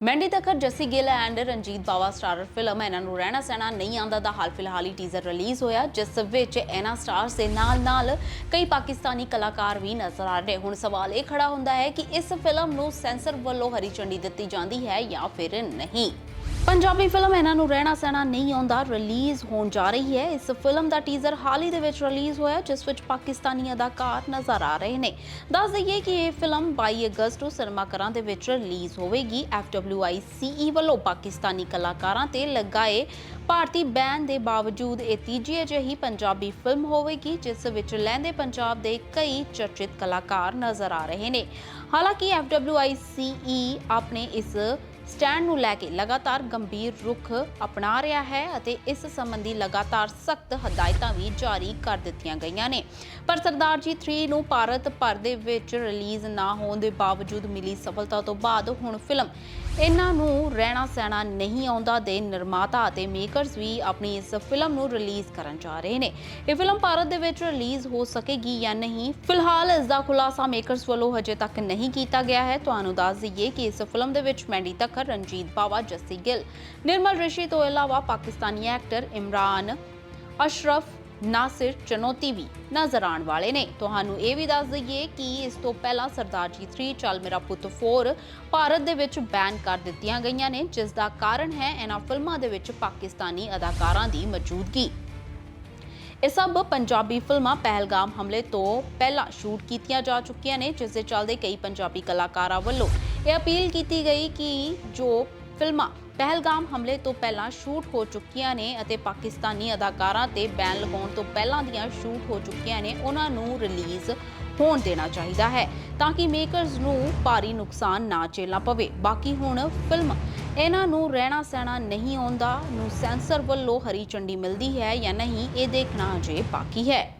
Mandy Takhar Jassi Gill and Ranjit Bawa starrer film ਇਹਨਾਂ ਨੂੰ ਰਹਿਣਾ ਸਹਿਣਾ ਨਹੀਂ ਆਂਦਾ ਦਾ ਹਾਲ ਫਿਲਹਾਲ ਹੀ ਟੀਜ਼ਰ ਰਿਲੀਜ਼ ਹੋਇਆ, ਜਿਸ ਵਿੱਚ ਇਹਨਾਂ ਸਟਾਰਸ ਦੇ ਨਾਲ-ਨਾਲ ਕਈ ਪਾਕਿਸਤਾਨੀ ਕਲਾਕਾਰ ਵੀ ਨਜ਼ਰ ਆ ਰਹੇ। ਹੁਣ ਸਵਾਲ ਇਹ ਖੜਾ ਹੁੰਦਾ ਹੈ ਕਿ ਇਸ ਫਿਲਮ ਨੂੰ ਸੈਂਸਰ ਵੱਲੋਂ ਹਰੀ ਝੰਡੀ ਦਿੱਤੀ ਜਾਂਦੀ ਹੈ ਜਾਂ ਫਿਰ ਨਹੀਂ? ਪੰਜਾਬੀ ਫਿਲਮ ਇਹਨਾਂ ਨੂੰ ਰਹਿਣਾ ਸਹਿਣਾ ਨਹੀਂ ਆਉਂਦਾ, ਰਿਲੀਜ਼ ਹੋਣ ਜਾ ਰਹੀ ਹੈ। ਇਸ ਫਿਲਮ ਦਾ ਟੀਜ਼ਰ ਹਾਲ ਹੀ ਦੇ ਵਿੱਚ ਰਿਲੀਜ਼ ਹੋਇਆ, ਜਿਸ ਵਿੱਚ ਪਾਕਿਸਤਾਨੀ ਅਦਾਕਾਰ ਨਜ਼ਰ ਆ ਰਹੇ ਨੇ। ਦੱਸ ਦਈਏ ਕਿ ਇਹ ਫਿਲਮ 22 ਅਗਸਤ ਨੂੰ ਸਿਨੇਮਾ ਘਰਾਂ ਦੇ ਵਿੱਚ ਰਿਲੀਜ਼ ਹੋਵੇਗੀ। FWICE E ਵੱਲੋਂ ਪਾਕਿਸਤਾਨੀ ਕਲਾਕਾਰਾਂ ਤੇ ਲਗਾਏ ਭਾਰਤੀ ਬੈਨ ਦੇ ਬਾਵਜੂਦ ਇਹ ਤੀਜੀ ਅਜਿਹੀ ਪੰਜਾਬੀ ਫਿਲਮ ਹੋਵੇਗੀ, ਜਿਸ ਵਿੱਚ ਲਹਿੰਦੇ ਪੰਜਾਬ ਦੇ ਕਈ ਚਰਚਿਤ ਕਲਾਕਾਰ ਨਜ਼ਰ ਆ ਰਹੇ ਨੇ। ਹਾਲਾਂਕਿ FWICE E ਆਪਣੇ ਇਸ ਸਟੈਂਡ ਨੂੰ ਲੈ ਕੇ ਲਗਾਤਾਰ ਗੰਭੀਰ ਰੁਖ ਅਪਣਾ ਰਿਹਾ ਹੈ ਅਤੇ ਇਸ ਸੰਬੰਧੀ ਲਗਾਤਾਰ ਸਖਤ ਹਦਾਇਤਾਂ ਵੀ ਜਾਰੀ ਕਰ ਦਿੱਤੀਆਂ ਗਈਆਂ ਨੇ। ਪਰ ਸਰਦਾਰ ਜੀ 3 ਨੂੰ ਭਾਰਤ ਭਰ ਦੇ ਵਿੱਚ ਰਿਲੀਜ਼ ਨਾ ਹੋਣ ਦੇ ਬਾਵਜੂਦ ਮਿਲੀ ਸਫਲਤਾ ਤੋਂ ਬਾਅਦ ਹੁਣ ਫਿਲਮ ਇਹਨਾਂ ਨੂੰ ਰਹਿਣਾ ਸਹਿਣਾ ਨਹੀਂ ਆਉਂਦਾ ਦੇ ਨਿਰਮਾਤਾ ਅਤੇ ਮੇਕਰਸ ਵੀ ਆਪਣੀ ਇਸ ਫਿਲਮ ਨੂੰ ਰਿਲੀਜ਼ ਕਰਨ ਜਾ ਰਹੇ ਨੇ। ਇਹ ਫਿਲਮ ਭਾਰਤ ਦੇ ਵਿੱਚ ਰਿਲੀਜ਼ ਹੋ ਸਕੇਗੀ ਜਾਂ ਨਹੀਂ, ਫਿਲਹਾਲ ਇਸ ਦਾ ਖੁਲਾਸਾ ਮੇਕਰਸ ਵੱਲੋਂ ਹਜੇ ਤੱਕ ਨਹੀਂ ਕੀਤਾ ਗਿਆ ਹੈ। ਤੁਹਾਨੂੰ ਦੱਸ ਦਈਏ ਕਿ ਇਸ ਫਿਲਮ ਦੇ ਵਿੱਚ ਮੈਂਡੀ ਤੱਕ ਤੱਕਰ ਰਣਜੀਤ ਬਾਵਾ, ਜੱਸੀ ਗਿੱਲ, ਨਿਰਮਲ ਰਿਸ਼ੀ ਤੋਂ ਇਲਾਵਾ ਪਾਕਿਸਤਾਨੀ ਐਕਟਰ ਇਮਰਾਨ ਅਸ਼ਰਫ, ਨਾਸਿਰ ਚਨੌਤੀ ਵੀ ਨਜ਼ਰ ਆਉਣ ਵਾਲੇ ਨੇ। ਤੁਹਾਨੂੰ ਇਹ ਵੀ ਦੱਸ ਦਈਏ ਕਿ ਇਸ ਤੋਂ ਪਹਿਲਾਂ ਸਰਦਾਰ ਜੀ 3 ਚੱਲ ਮੇਰਾ ਪੁੱਤ 4 ਭਾਰਤ ਦੇ ਵਿੱਚ ਬੈਨ ਕਰ ਦਿੱਤੀਆਂ ਗਈਆਂ ਨੇ, ਜਿਸ ਦਾ ਕਾਰਨ ਹੈ ਇਹਨਾਂ ਫਿਲਮਾਂ ਦੇ ਵਿੱਚ ਪਾਕਿਸਤਾਨੀ ਅਦਾਕਾਰਾਂ ਦੀ ਮੌਜੂਦਗੀ। ਇਹ ਸਭ ਪੰਜਾਬੀ ਫਿਲਮਾਂ ਪਹਿਲਗਾਮ ਹਮਲੇ ਤੋਂ ਪਹਿਲਾਂ ਸ਼ੂਟ ਕੀਤੀਆਂ ਜਾ ਚੁੱਕੀਆਂ ਨੇ, ਜਿਸ ਦੇ ਚੱਲਦੇ ਕਈ ਪੰਜਾਬੀ ਕਲਾਕਾਰਾਂ ਵੱਲੋਂ ਇਹ ਅਪੀਲ ਕੀਤੀ ਗਈ ਕਿ ਜੋ ਫਿਲਮਾਂ ਪਹਿਲਗਾਮ ਹਮਲੇ ਤੋਂ ਪਹਿਲਾਂ ਸ਼ੂਟ ਹੋ ਚੁੱਕੀਆਂ ਨੇ ਅਤੇ ਪਾਕਿਸਤਾਨੀ ਅਦਾਕਾਰਾਂ ਤੇ ਬੈਨ ਲਗਾਉਣ ਤੋਂ ਪਹਿਲਾਂ ਦੀਆਂ ਸ਼ੂਟ ਹੋ ਚੁੱਕੀਆਂ ਨੇ, ਉਹਨਾਂ ਨੂੰ ਰਿਲੀਜ਼ ਹੋਣ ਦੇਣਾ ਚਾਹੀਦਾ ਹੈ ਤਾਂ ਕਿ ਮੇਕਰਸ ਨੂੰ ਭਾਰੀ ਨੁਕਸਾਨ ਨਾ ਝੇਲਣਾ ਪਵੇ। ਬਾਕੀ ਹੁਣ ਫਿਲਮ ਇਹਨਾਂ ਨੂੰ ਰਹਿਣਾ ਸਹਿਣਾ ਨਹੀਂ ਆਉਂਦਾ, ਨੂੰ ਸੈਂਸਰ ਵੱਲੋਂ ਹਰੀ ਝੰਡੀ ਮਿਲਦੀ ਹੈ ਜਾਂ ਨਹੀਂ, ਇਹ ਦੇਖਣਾ ਅਜੇ ਬਾਕੀ ਹੈ।